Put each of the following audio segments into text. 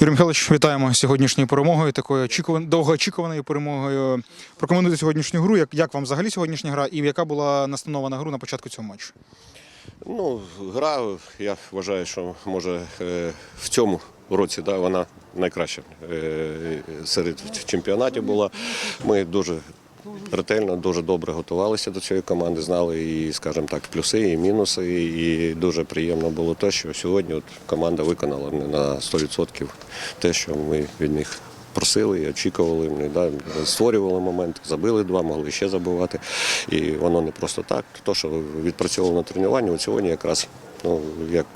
Юрій Михайлович, вітаємо сьогоднішньою перемогою, такою очікуван... довгоочікуваною перемогою. Прокоментуйте сьогоднішню гру. Як, як вам взагалі сьогоднішня гра і яка була настанована гру на початку цього матчу? Ну, гра, я вважаю, що може е, в цьому році да, вона найкраща е, серед чемпіонатів була. Ми дуже ретельно, дуже добре готувалися до цієї команди, знали і, скажімо так, плюси, і мінуси. І дуже приємно було те, що сьогодні от команда виконала на 100% те, що ми від них просили і очікували, вони, да, створювали момент, забили два, могли ще забивати. І воно не просто так. То, що відпрацьовували на тренуванні, от сьогодні якраз, ну, як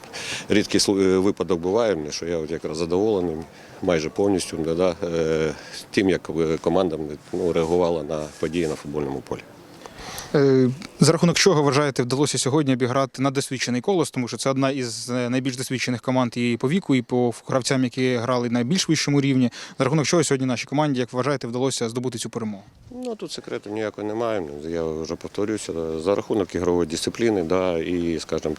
рідкий е, випадок буває, мені, що я от якраз задоволений майже повністю да, е, тим, як е, команда ну, реагувала на події на футбольному полі. За рахунок чого вважаєте, вдалося сьогодні обіграти на досвідчений колос, тому що це одна із е, найбільш досвідчених команд і по віку, і по гравцям, які грали на більш вищому рівні. За рахунок чого сьогодні нашій команді, як вважаєте, вдалося здобути цю перемогу? Ну тут секрету ніякого немає. Ну, Я вже повторюся за рахунок ігрової дисципліни, да, і, скажімо,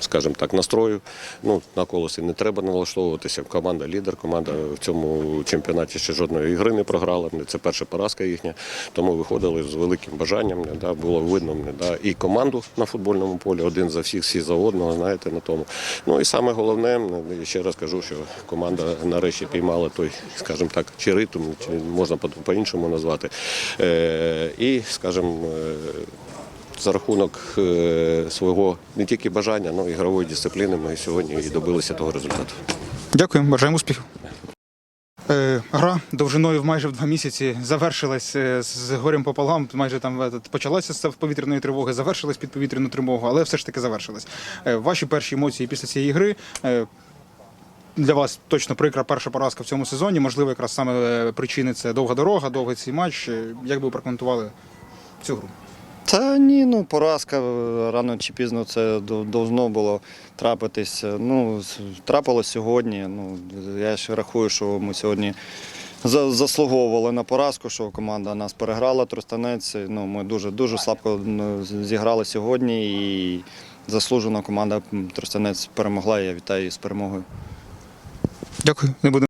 скажімо так, настрою. Ну на колосі не треба налаштовуватися. Команда лідер, команда в цьому чемпіонаті ще жодної ігри не програла. Це перша поразка їхня. Тому виходили з великим бажанням. Да, було видно да, і команду на футбольному полі, один за всіх, всі за одного. Знаєте, на тому. Ну і саме головне, ну, ще раз кажу, що команда нарешті піймала той, скажімо так, чи ритм, чи можна по- по-іншому назвати. Е, і, скажімо, е, за рахунок е, свого не тільки бажання, але й ігрової дисципліни ми сьогодні і добилися того результату. Дякую, бажаємо успіхів. Е, Гра довжиною в майже в два місяці завершилась е, з горем пополам. Майже там е, почалася з повітряної тривоги, завершилась під повітряну тривогу, але все ж таки завершилась. Ваші перші емоції після цієї гри. Для вас точно прикра перша поразка в цьому сезоні. Можливо, якраз саме причини це довга дорога, довгий цей матч. Як би ви прокоментували цю гру? Та ні, ну поразка е, рано чи пізно це до- должно було трапитись. Ну, трапилось сьогодні. Ну, я ж рахую, що ми сьогодні заслуговували на поразку, що команда нас переграла Тростянець. Ну, ми дуже дуже слабко зіграли сьогодні і заслужено команда м, Тростянець перемогла. Я вітаю її з перемогою. Дякую, не будемо.